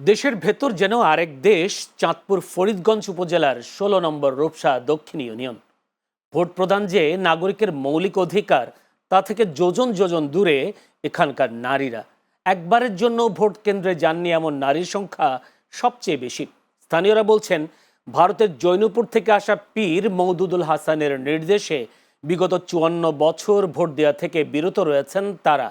দেশের ভেতর যেন আরেক দেশ, চাঁদপুর ফরিদগঞ্জ উপজেলার ষোলো নম্বর রূপসা দক্ষিণ ইউনিয়ন। ভোট প্রদান যে নাগরিকের মৌলিক অধিকার, তা থেকে যোজন যোজন দূরে এখানকার নারীরা। একবারের জন্য ভোট কেন্দ্রে যাননি এমন নারীর সংখ্যা সবচেয়ে বেশি। স্থানীয়রা বলছেন, ভারতের জৈনপুর থেকে আসা পীর মৌদুদুল হাসানের নির্দেশে বিগত চুয়ান্ন বছর ভোট দেওয়া থেকে বিরত রয়েছেন তারা।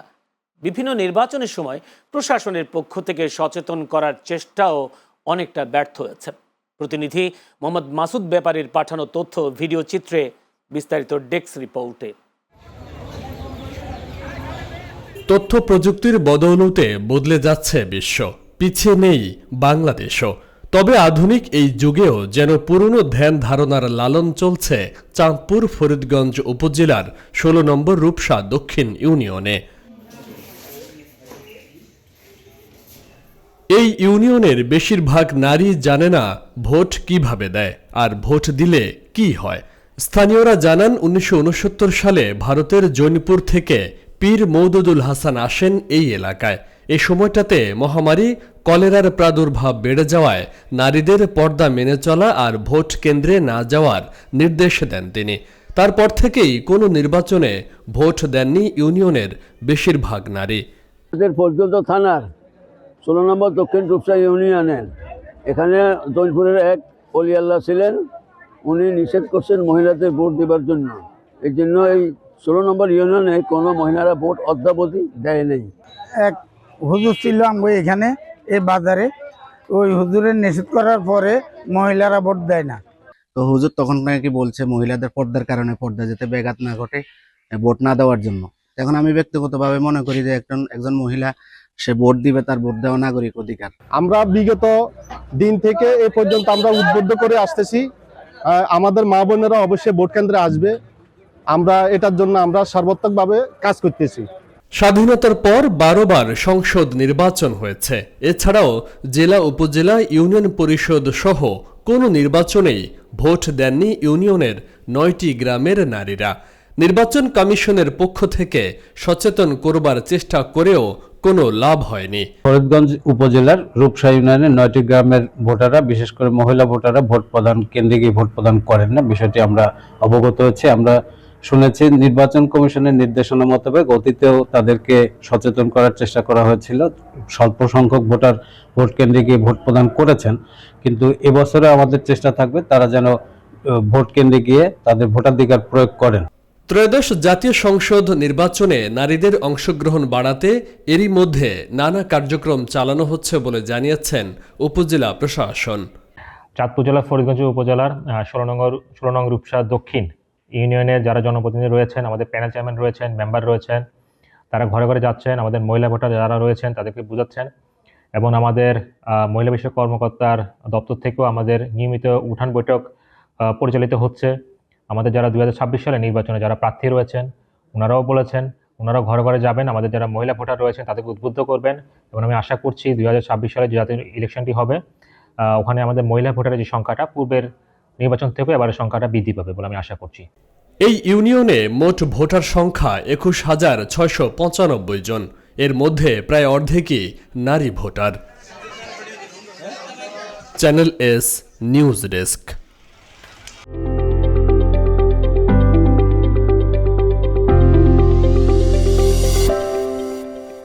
বিভিন্ন নির্বাচনের সময় প্রশাসনের পক্ষ থেকে সচেতন করার চেষ্টাও অনেকটা ব্যর্থ হয়েছে। প্রতিনিধি মোহাম্মদ মাসুদ ব্যাপারীর পাঠানো তথ্য, ভিডিও চিত্রে বিস্তারিত ডেস্ক রিপোর্টে। তথ্য প্রযুক্তির বদৌলতে বদলে যাচ্ছে বিশ্ব। পিছিয়ে নেই বাংলাদেশও। তবে আধুনিক এই যুগেও যেন পুরনো ধ্যান ধারণার লালন চলছে চাঁদপুর, ফরিদগঞ্জ উপজেলার ষোলো নম্বর রূপসা দক্ষিণ ইউনিয়নে। এই ইউনিয়নের বেশিরভাগ নারী জানে না ভোট কীভাবে দেয় আর ভোট দিলে কি হয়। স্থানীয়রা জানান, উনিশশো উনসত্তর সালে ভারতের জৈনপুর থেকে পীর মৌদুদুল হাসান আসেন এই এলাকায়। এ সময়টাতে মহামারী, কলেরার প্রাদুর্ভাব বেড়ে যাওয়ায় নারীদের পর্দা মেনে চলা আর ভোট কেন্দ্রে না যাওয়ার নির্দেশ দেন তিনি। তারপর থেকেই কোনো নির্বাচনে ভোট দেননি ইউনিয়নের বেশিরভাগ নারী। থানার। ষোলো নম্বর দক্ষিণ রূপসা ইউনিয়নের। এখানে জৈনপুরের এক অলি আল্লাহ ছিলেন। উনি নিষেধ করছেন মহিলাদের ভোট দেবার জন্য। এই জন্য এই ষোলো নম্বর ইউনিয়নে কোনো মহিলারা ভোট অদ্যাবধি দেয় নেই। এক হুজুর ছিল আমরা এখানে এই বাজারে। ওই হুজুরের নিষেধ করার পরে মহিলারা ভোট দেয় না। তো হুজুর তখন নাকি বলছে মহিলাদের পর্দার কারণে পর্দা যাতে ব্যাঘাত না ঘটে ভোট না দেওয়ার জন্য। এখন আমি ব্যক্তিগতভাবে মনে করি যে একজন একজন মহিলা সে ভোট দিবে তার ভোট দেওয়া নাগরিক অধিকার। আমরা বিগত দিন থেকে এ পর্যন্ত আমরা উদ্বুদ্ধ করে আসতেছি। আমাদের মা বোনেরা অবশ্যই ভোট কেন্দ্রে আসবে। আমরা এটার জন্য আমরা সর্বাত্মকভাবে কাজ করতেছি। স্বাধীনতার পর বারোবার সংসদ নির্বাচন হয়েছে। এছাড়াও জেলা উপজেলা ইউনিয়ন পরিষদ সহ কোনো নির্বাচনেই ভোট দেননি ইউনিয়নের নয়টি গ্রামের নারীরা। নির্বাচন কমিশনের পক্ষ থেকে সচেতন করবার চেষ্টা করেও কোনো লাভ হয়নি। ফরিদগঞ্জ উপজেলার রূপসা ইউনিয়নের নয়টি গ্রামের ভোটাররা, বিশেষ করে মহিলা ভোটাররা ভোট প্রদান কেন্দ্রে গিয়ে ভোট প্রদান করেন না। বিষয়টি আমরা অবগত হয়েছি। আমরা শুনেছি নির্বাচন কমিশনের নির্দেশনা মোতাবেক অতীতেও তাদেরকে সচেতন করার চেষ্টা করা হয়েছিল। স্বল্প সংখ্যক ভোটার ভোট কেন্দ্রে গিয়ে ভোট প্রদান করেছেন। কিন্তু এবছরে আমাদের চেষ্টা থাকবে তারা যেন ভোট কেন্দ্রে গিয়ে তাদের ভোটাধিকার প্রয়োগ করেন। ত্রয়োদশ জাতীয় সংসদ নির্বাচনে নারীদের অংশগ্রহণ বাড়াতে এরই মধ্যে নানা কার্যক্রম চালানো হচ্ছে বলে জানিয়েছেন উপজেলা প্রশাসন। চাঁদপুর জেলা ফরিদগঞ্জ উপজেলার ষোলো ষোলো নং রূপসা দক্ষিণ ইউনিয়নের যারা জনপ্রতিনিধি রয়েছেন, আমাদের প্যানেল চেয়ারম্যান রয়েছেন, মেম্বার রয়েছেন, তারা ঘরে ঘরে যাচ্ছেন, আমাদের মহিলা ভোটার যারা রয়েছেন তাদেরকে বোঝাচ্ছেন এবং আমাদের মহিলা বিষয়ক কর্মকর্তার দপ্তর থেকেও আমাদের নিয়মিত উঠান বৈঠক পরিচালিত হচ্ছে। আমাদের যারা দুই হাজার ছাব্বিশ সালে নির্বাচনে যারা প্রার্থী রয়েছেন, ওনারাও বলেছেন, ওনারাও ঘরে ঘরে যাবেন, আমাদের যারা মহিলা ভোটার রয়েছেন তাদেরকে উদ্বুদ্ধ করবেন এবং আমি আশা করছি দুই হাজার ছাব্বিশ সালে যে জাতীয় ইলেকশনটি হবে ওখানে আমাদের মহিলা ভোটারের যে সংখ্যাটা পূর্বের নির্বাচন থেকে এবারের সংখ্যাটা বৃদ্ধি পাবে বলে আমি আশা করছি। এই ইউনিয়নে মোট ভোটার সংখ্যা একুশ হাজার ছয়শো পঁচানব্বই জন। এর মধ্যে প্রায় অর্ধেকই নারী voter. Channel S news desk.